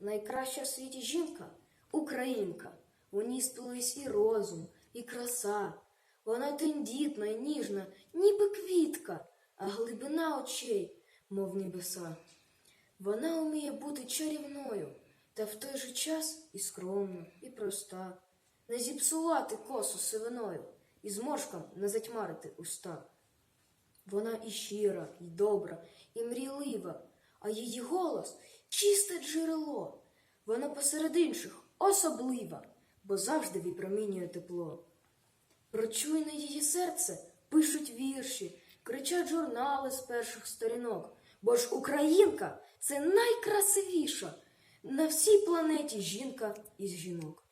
найкраща в світі жінка українка. У ній сплились і розум, і краса. Вона тендітна і ніжна, ніби квітка, а глибина очей, мов небеса. Вона вміє бути чарівною, та в той же час і скромна, і проста, не зіпсувати косу сивиною, і зморшкам не затьмарити уста. Вона і щира, і добра, і мрійлива, а її голос чисте джерело. Вона посеред інших особлива, бо завжди випромінює тепло. Прочуйне її серце пишуть вірші, кричать журнали з перших сторінок, бо ж українка це найкрасивіша на всій планеті жінка із жінок.